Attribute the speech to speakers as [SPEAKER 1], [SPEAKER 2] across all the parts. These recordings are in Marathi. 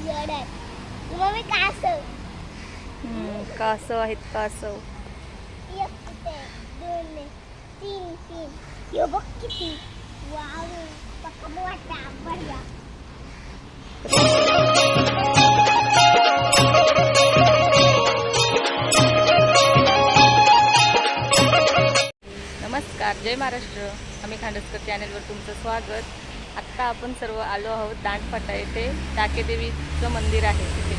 [SPEAKER 1] मम्मी कासव.
[SPEAKER 2] हम्म, कासव आहेत कासव.
[SPEAKER 1] एक ते दोन तीन तीन. यो बघ किती. वाव पक्का मोठा बढिया.
[SPEAKER 2] नमस्कार जय महाराष्ट्र. आम्ही खांडसकर चॅनलवर तुमचं स्वागत. आत्ता आपण सर्व आलो आहोत दांडफाटा येथे टाकेदेवीचं मंदिर आहे तिथे.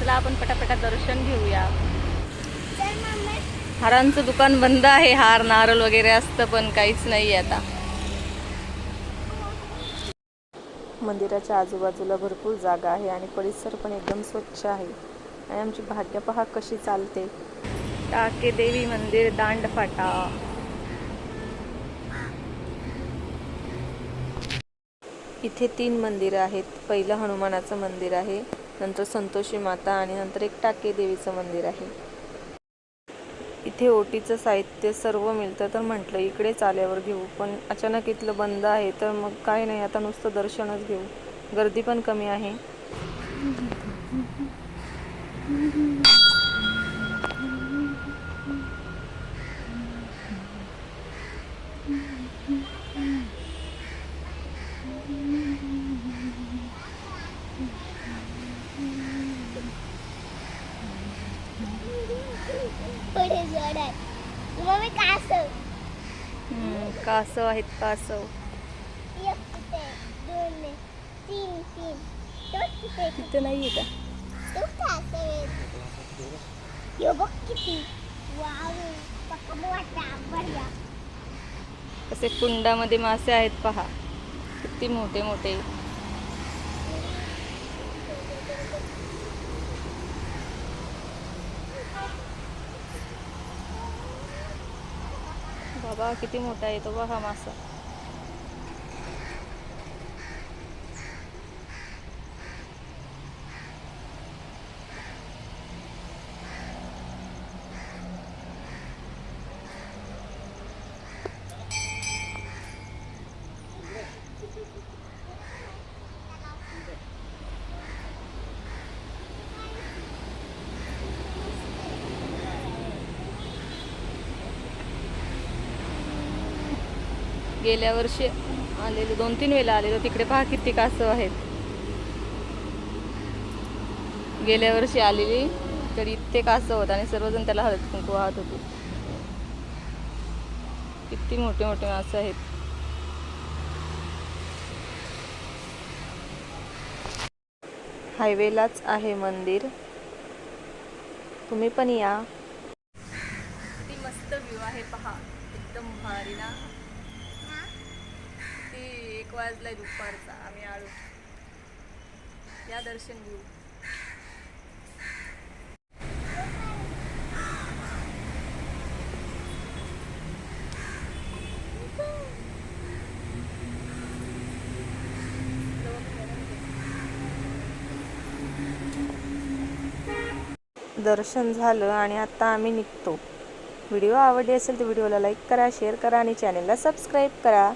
[SPEAKER 2] चला आपण पटापटा दर्शन घेऊया. हारांचं दुकान बंद आहे. हार नारळ वगैरे असतं पण काहीच नाही आता. मंदिराच्या आजूबाजूला भरपूर जागा आहे आणि परिसर पण एकदम स्वच्छ आहे. आणि आमची भाग्य पहा कशी चालते? टाके देवी मंदिर दांडफाटा. इथे तीन मंदिरं आहेत. पहिलं हनुमानाचं मंदिर आहे नंतर संतोषी माता आणि नंतर एक टाके देवीचं मंदिर आहे. इथे ओटीचं साहित्य सर्व मिळतं तर म्हटलं इकडेच आल्यावर घेऊ. पण अचानक इथलं बंद आहे तर मग काय नाही आता नुसतं दर्शनच घेऊ. गर्दी पण कमी आहे.
[SPEAKER 1] मम्मी कासव.
[SPEAKER 2] आहेत कासव. तिथं नाही का? कसे कुंडामध्ये मासे आहेत पहा. किती मोठे मोठे. बाबा किती मोठा आहे तो बघा मासा. गेल्या वर्षी आलेलो दोन तीन वेळेला आलेलो. तिकडे पहा किती कासव आहेत. गेल्या वर्षी आलेली तर इतके कासव होत आणि सर्वजण त्याला हळद कुंकू वाहत होते. किती मोठे मोठे मासे आहेत. हायवेलाच आहे मंदिर. तुम्ही पण या. किती मस्त व्ह्यू आहे पहा. एकदम भारी ना. वाजलाय दुपारचा आम्ही आलो. या दर्शन घेऊ. दर्शन झालं आणि आता आम्ही निघतो. व्हिडिओ आवडली असेल तर व्हिडिओला लाईक करा शेअर करा आणि चॅनेलला सबस्क्राईब करा.